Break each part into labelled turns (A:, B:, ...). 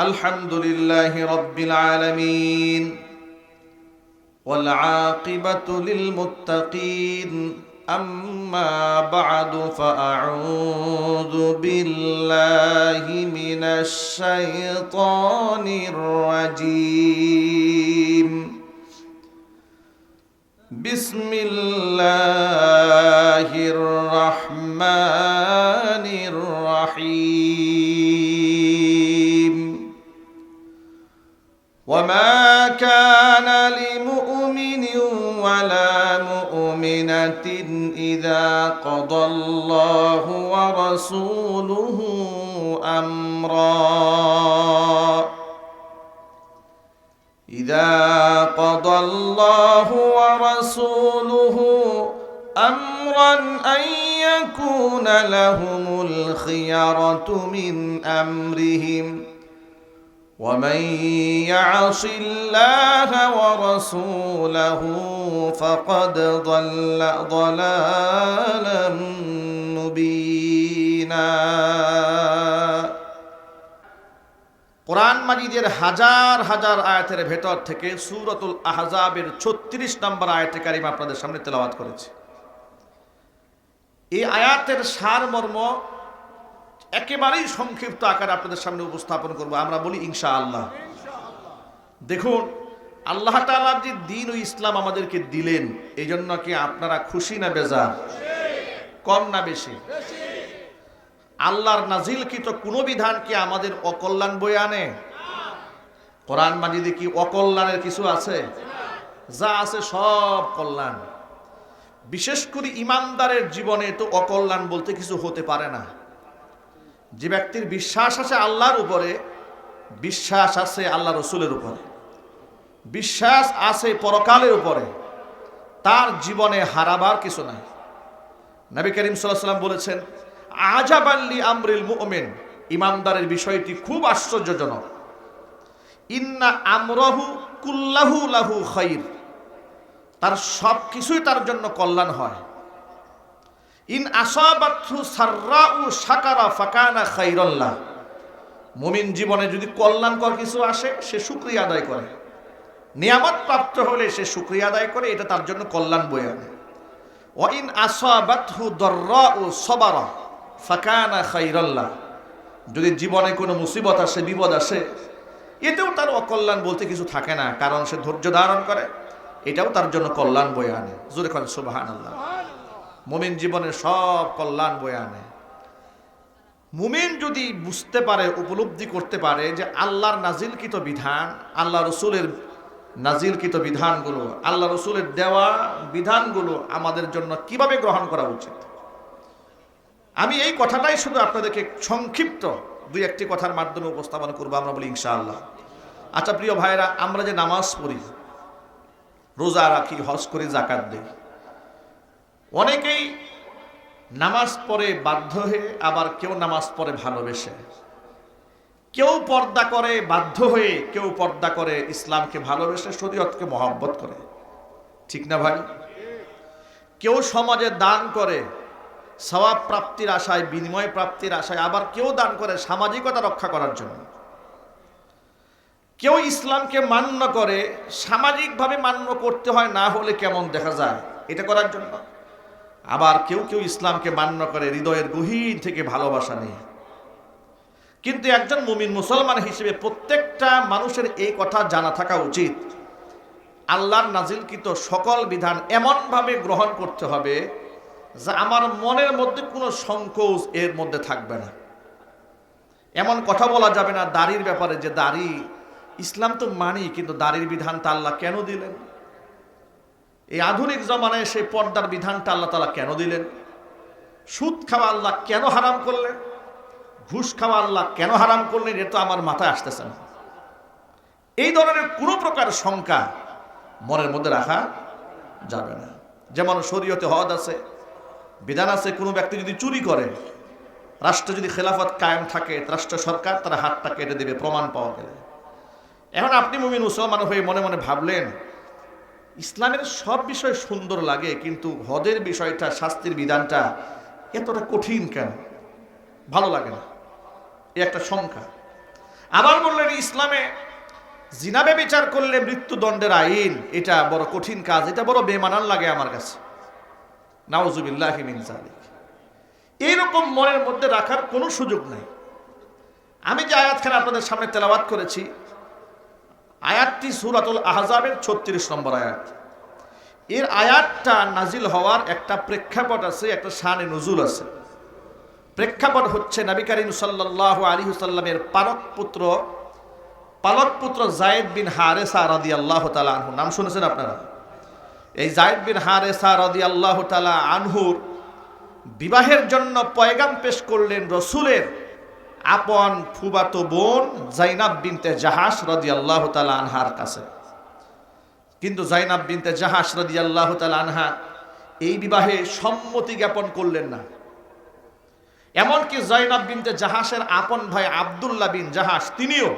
A: الحمد لله رب العالمين والعاقبة للمتقين. أما بعد فأعوذ بالله من الشيطان الرجيم. بسم الله الرحمن إذا قضى الله ورسوله أمرًا إذا قضى الله ورسوله أمرا أن يكون لهم الخيرة من أمرهم ومن يعص الله ورسوله فقد ضل ضلالا مبينا কোরআন মাজিদের হাজার হাজার আয়াতের ভেতর থেকে সুরতুল আহজাবের ছত্রিশ নম্বর আয়াতে কারিম আপনাদের সামনে তেলাওয়াত করেছে এই আয়াতের সারমর্ম একেবারেই সংক্ষিপ্ত আকারে আপনাদের সামনে উপস্থাপন করব। আমরা বলি ইনশা আল্লাহ দেখুন, আল্লাহ তাআলা যে দিন ও ইসলাম আমাদেরকে দিলেন এই জন্য কি আপনারা খুশি না বেজা কম না বেশি? আল্লাহর নাজিলকৃত কোনো বিধান কি আমাদের অকল্যাণ বয়ে আনে? কোরআন মাজিদে কি অকল্যাণের কিছু আছে? যা আছে সব কল্যাণ। বিশেষ করে ইমানদারের জীবনে তো অকল্যাণ বলতে কিছু হতে পারে না। যে ব্যক্তির বিশ্বাস আছে আল্লাহর উপরে, বিশ্বাস আছে আল্লাহ রসুলের উপরে। বিশ্বাস আছে পরকালের উপরে। তার জীবনে হারাবার কিছু নাই। নবী করিম সাল্লাম বলেছেন আজাবাল্লি আমরিল মুমিন। ইমানদারের বিষয়টি খুব আশ্চর্যজনক। ইন্না আমরহু কুল্লাহু লাহু খাইর। তার সব কিছুই তার জন্য কল্যাণ হয়। ইন আসাবাতহু সাররাউ শাকারা ফাকানা খাইরাল্লাহ। মুমিন জীবনে যদি কল্যাণকর কিছু আসে, সে শুকরিয়া আদায় করে। নিয়ামত প্রাপ্ত হলে সে শুকরিয়া আদায় করে, এটা তার জন্য কল্যাণ বয়ে আনে। ওয়াইন আসাবাতহু দররাউ সবারা ফাকানা খাইরাল্লাহ। যদি জীবনে কোনো মুসিবত আসে, বিপদ আসে, এতেও তার অকল্যাণ বলতে কিছু থাকে না, কারণ সে ধৈর্য ধারণ করে, এটাও তার জন্য কল্যাণ বয়ে আনে। জোরে খান সুবাহান আল্লাহ মুমিন জীবনের সব কল্যাণ বয়ে আনে। মুমিন যদি বুঝতে পারে, উপলব্ধি করতে পারে যে আল্লাহর নাজিলকৃত বিধান আল্লাহ রসুলের নাজিলকৃত বিধানগুলো আল্লাহ রসুলের দেওয়া বিধানগুলো আমাদের জন্য কীভাবে গ্রহণ করা উচিত? আমি এই কথাটাই শুধু আপনাদেরকে সংক্ষিপ্ত দুই একটি কথার মাধ্যমে উপস্থাপন করব, আমরা বলি ইনশাআল্লাহ। আচ্ছা প্রিয় ভাইরা আমরা যে নামাজ পড়ি, রোজা রাখি, হজ করি জাকাত দিই অনেকেই নামাজ পড়ে বাধ্য হয়ে, আবার কেউ নামাজ পড়ে ভালোবেসে। কেউ পর্দা করে বাধ্য হয়ে, কেউ পর্দা করে ইসলামকে ভালোবেসে, শরীয়তকে মহব্বত করে। ঠিক না ভাই? কেউ সমাজে দান করে সবাব প্রাপ্তির আশায়, বিনিময় প্রাপ্তির আশায়, আবার কেউ দান করে সামাজিকতা রক্ষা করার জন্য। কেউ ইসলামকে মান্য করে, সামাজিকভাবে মান্য করতে হয়, না হলে কেমন দেখা যায়? এটা করার জন্য। আবার কেউ কেউ ইসলামকে মান্য করে হৃদয়ের গভীর থেকে ভালোবাসা নিয়ে। কিন্তু একজন মুমিন মুসলমান হিসেবে প্রত্যেকটা মানুষের এই কথা জানা থাকা উচিত। আল্লাহর নাজিলকৃত সকল বিধান এমনভাবে গ্রহণ করতে হবে যা আমার মনের মধ্যে কোনো সংকোচ এর মধ্যে থাকবে না। এমন কথা বলা যাবে না দাড়ির ব্যাপারে যে দাড়ি ইসলাম তো মানি, কিন্তু দাড়ির বিধান তা আল্লাহ কেন দিলেন? এই আধুনিক জমানায় সেই পর্দার বিধানটা আল্লাহ তালা কেন দিলেন? সুদ খাওয়া আল্লাহ কেন হারাম করলেন? ঘুষ খাওয়া আল্লাহ কেন হারাম করলেন? এটা আমার মাথায় আসতেছে না। এই ধরনের কোনো প্রকার শঙ্কা মনের মধ্যে রাখা যাবে না। যেমন শরীয়তে হদ আছে, বিধান আছে, কোনো ব্যক্তি যদি চুরি করে, রাষ্ট্র যদি খেলাফত কায়েম থাকে, রাষ্ট্র সরকার তার হাতটা কেটে দেবে, প্রমাণ পাওয়া গেলে। এখন আপনি মুমিন মুসলমান হয়ে মনে মনে ভাবলেন ইসলামের সব বিষয় সুন্দর লাগে, কিন্তু হদের বিষয়টা, শাস্তির বিধানটা এতটা কঠিন কেন? ভালো লাগে না। এ একটা সংখ্যা আবার বললেন, ইসলামে জিনাবে বিচার করলে মৃত্যুদণ্ডের আইন, এটা বড় কঠিন কাজ, এটা বড় বেমানান লাগে আমার কাছে। নাউজুবিল্লাহ জালিক এইরকম মনের মধ্যে রাখার কোনো সুযোগ নাই। আমি যে আয়াতখানে আপনাদের সামনে তেলাওয়াত করেছি আয়াতটি সুরাতুল আহজাবের ছত্রিশ নম্বর আয়াত। এর আয়াতটা নাজিল হওয়ার একটা প্রেক্ষাপট আছে, একটা শানে নজুল আছে। প্রেক্ষাপট হচ্ছে নবী করিম সাল্লাহ আলী হুসাল্লামের পালক পুত্র পালক পুত্র জায়েদ বিন হারেসা রাদি আল্লাহ তালা আনহু। নাম শুনেছেন আপনারা? এই জায়েদ বিন হারেসা রাদি আল্লাহ তালা আনহুর বিবাহের জন্য পয়গাম পেশ করলেন রসুলের আপন ফুবাতো বোন জাইনাব বিনতে জাহাস রদি আল্লাহ তালা আনহার কাছে। কিন্তু জাইনাব বিনতে জাহাস রদি আল্লাহ তালা আনহা এই বিবাহে সম্মতি জ্ঞাপন করলেন না। এমনকি জয়নাব বিনতে জাহাসের আপন ভাই আবদুল্লাহ বিন জাহাস তিনিও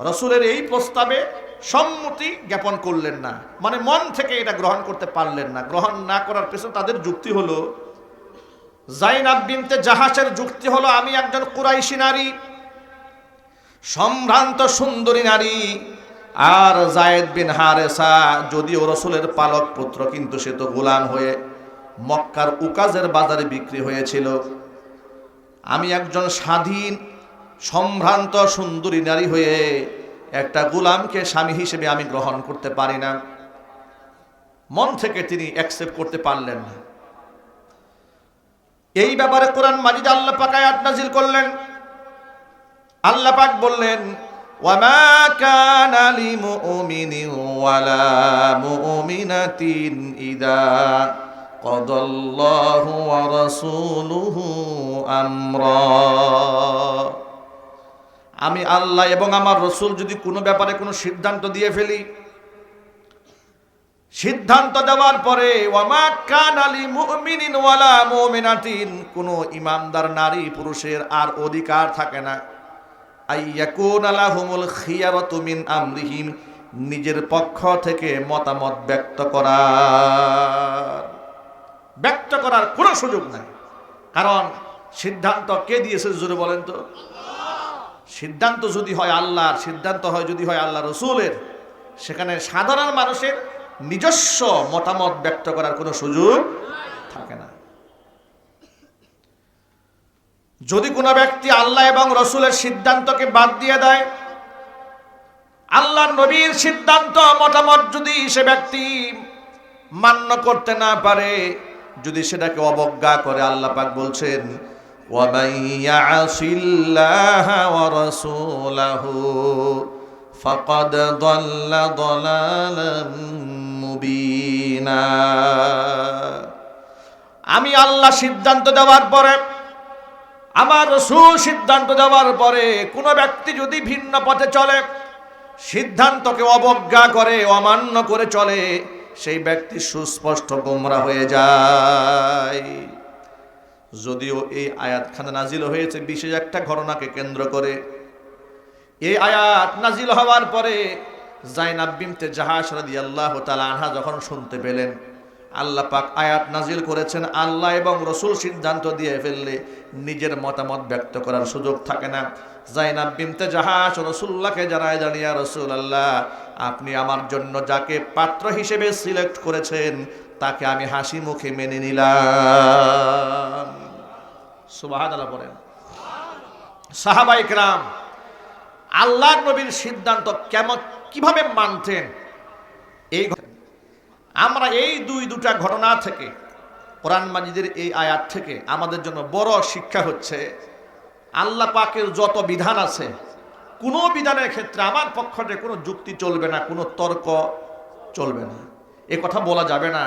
A: রসুলের এই প্রস্তাবে সম্মতি জ্ঞাপন করলেন না। মানে মন থেকে এটা গ্রহণ করতে পারলেন না। গ্রহণ না করার পেছনে তাদের যুক্তি হলো জাইনাব জাহাসের যুক্তি হলো, আমি একজন কুরাইশি নারী, সম্ভ্রান্ত সুন্দরী নারী। আর জায়েদ বিন হারেসা যদিও রসুলের পালক পুত্র, কিন্তু সে তো গোলাম হয়ে মক্কার উকাজের বাজারে বিক্রি হয়েছিল। আমি একজন স্বাধীন, সম্ভ্রান্ত, সুন্দরী নারী হয়ে একটা গোলামকে স্বামী হিসেবে আমি গ্রহণ করতে পারি না। মন থেকে তিনি অ্যাকসেপ্ট করতে পারলেন না। এই ব্যাপারে কোরআন মাজিদ আল্লাহ পাক আয়াত নাজিল করলেন। আল্লাহ পাক বললেন আমি আল্লাহ এবং আমার রসুল যদি কোনো ব্যাপারে কোনো সিদ্ধান্ত দিয়ে ফেলি সিদ্ধান্ত দেওয়ার পরে, ওয়ামা কান আলী মুমিনিন ওয়ালা মুমিনাতিন কোনো ইমানদার নারী, পুরুষের আর অধিকার থাকে না। আইয়াকুন আলাহুমুল খিয়ারাতু মিন আমরিহিম নিজের পক্ষ থেকে মতামত ব্যক্ত করার। ব্যক্ত করার কোনো সুযোগ নাই। কারণ সিদ্ধান্ত কে দিয়েছে, জোরে বলেন তো? সিদ্ধান্ত যদি হয় আল্লাহর, সিদ্ধান্ত হয় যদি হয় আল্লাহ রসুলের, সেখানে সাধারণ মানুষের নিজস্ব মতামত ব্যক্ত করার কোনো সুযোগ থাকে না। যদি কোনো ব্যক্তি আল্লাহ এবং রসুলের সিদ্ধান্তকে বাদ দিয়ে দেয়, আল্লাহ নবীর সিদ্ধান্ত, মতামত যদি সে ব্যক্তি মান্য করতে না পারে, যদি সেটাকে অবজ্ঞা করে, আল্লাহ পাক বলছেন ওয়াবাইয়া আসিল্লাহ ওয়া রাসূলাহু فقد ضل ضلالا মুবিনা আমি আল্লাহ সিদ্ধান্ত দেওয়ার পরে আমার রসুল সিদ্ধান্ত দেওয়ার পরে কোনো ব্যক্তি যদি ভিন্ন পথে চলে সিদ্ধান্তকে অবজ্ঞা করে অমান্য করে চলে সেই ব্যক্তি সুস্পষ্ট গোমরা হয়ে যায় যদিও এই আয়াতখানা নাজিল হয়েছে বিশেষ একটা ঘটনাকে কেন্দ্র করে এই আয়াত নাজিল হওয়ার পরে জাইনাব বিনতে জাহাজ রাদি আল্লাহ তালা আনহা যখন শুনতে পেলেন, আল্লাহ পাক আয়াত নাজিল করেছেন, আল্লাহ এবং রসুল সিদ্ধান্ত দিয়ে ফেললে নিজের মতামত ব্যক্ত করার সুযোগ থাকে না। জাইনাব বিনতে জাহাজ রসুল্লাহকে জানায় জানিয়া রসুল আল্লাহ আপনি আমার জন্য যাকে পাত্র হিসেবে সিলেক্ট করেছেন, তাকে আমি হাসি মুখে মেনে নিলাম। সুবাহাদ আল্লাহ বলেন। সাহাবাইক রাম আল্লাহ নবীর সিদ্ধান্ত কেমন, কীভাবে মানতেন? এই আমরা এই দুই দুটা ঘটনা থেকে, কোরআন মাজিদের এই আয়াত থেকে আমাদের জন্য বড় শিক্ষা হচ্ছে, আল্লাহ পাকের যত বিধান আছে, কোনো বিধানের ক্ষেত্রে আমার পক্ষ থেকে কোনো যুক্তি চলবে না, কোনো তর্ক চলবে না। এ কথা বলা যাবে না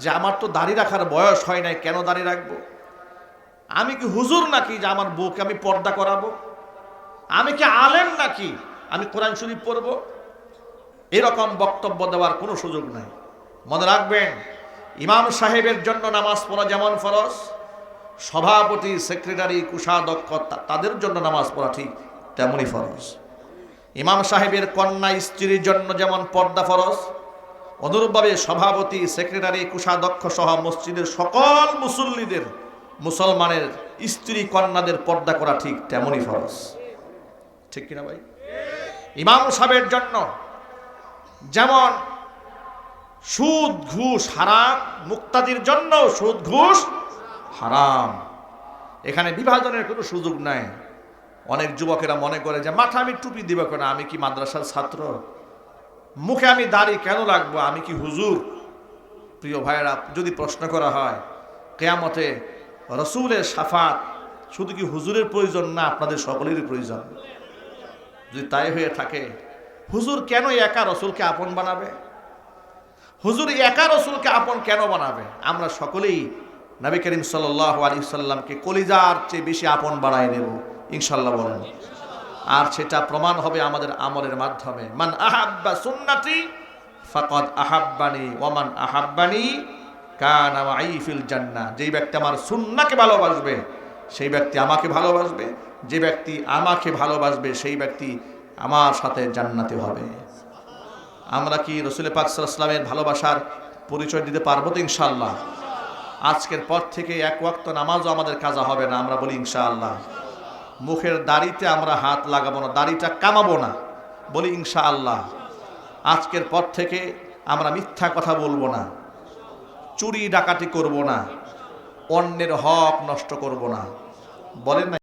A: যে আমার তো দাড়ি রাখার বয়স হয় নাই, কেন দাড়ি রাখব? আমি কি হুজুর নাকি যে আমার বউকে আমি পর্দা করাবো? আমি কি আলেম নাকি? আমি কোরআন শরীফ পড়ব? এরকম বক্তব্য দেওয়ার কোনো সুযোগ নাই। মনে রাখবেন, ইমাম সাহেবের জন্য নামাজ পড়া যেমন ফরজ, সভাপতি, সেক্রেটারি, কুষাধ্যক্ষ তাদের জন্য নামাজ পড়া ঠিক তেমনই ফরজ। ইমাম সাহেবের কন্যা স্ত্রীর জন্য যেমন পর্দা ফরজ, অনুরূপভাবে সভাপতি, সেক্রেটারি, কুষাধ্যক্ষ সহ মসজিদের সকল মুসল্লিদের, মুসলমানের স্ত্রী কন্যাদের পর্দা করা ঠিক তেমনই ফরজ। ঠিক কিনা ভাই? ইমাম সাহেবের জন্য যেমন সুদ ঘুষ হারাম, মুক্তাদির জন্য সুদ ঘুষ হারাম। এখানে বিভাজনের কোনো সুযোগ নাই। অনেক যুবকেরা মনে করে যে, মাথা আমি টুপি দিব কেন? আমি কি মাদ্রাসার ছাত্র? মুখে আমি দাড়ি কেন রাখব? আমি কি হুজুর? প্রিয় ভাইয়েরা, যদি প্রশ্ন করা হয়, কেয়ামতে রসুলের সাফাত শুধু কি হুজুরের প্রয়োজন না, আপনাদের সকলেরই প্রয়োজন। যদি তাই হয়ে থাকে, হুজুর কেন একা রসুলকে আপন বানাবে? হুজুর একা রসুলকে আপন কেন বানাবে? আমরা সকলেই নবী করিম সাল্লাহ আলী সাল্লামকে কলিজার চেয়ে বেশি আপন বানাই নেব। ইনশাল্লাহ বলেন। আর সেটা প্রমাণ হবে আমাদের আমলের মাধ্যমে। মান আহাব্বা সুন্নাতি ফাকাদ আহাব্বানি ওমান আহাব্বানি কান আইফিল জান্না যেই ব্যক্তি আমার সুন্নাকে ভালোবাসবে সেই ব্যক্তি আমাকে ভালোবাসবে, যে ব্যক্তি আমাকে ভালোবাসবে, সেই ব্যক্তি আমার সাথে জান্নাতে হবে। আমরা কি রসুল পাক সাল্লামের ভালোবাসার পরিচয় দিতে পারব তো ইনশাআল্লাহ? আজকের পর থেকে এক ওয়াক্ত নামাজও আমাদের কাজা হবে না, আমরা বলি ইনশাআল্লাহ। মুখের দাড়িতে আমরা হাত লাগাবো না, দাড়িটা কামাবো না, বলি ইনশাআল্লাহ। আজকের পর থেকে আমরা মিথ্যা কথা বলব না, চুরি ডাকাতি করব না অন্যের হক নষ্ট করব না। বলেন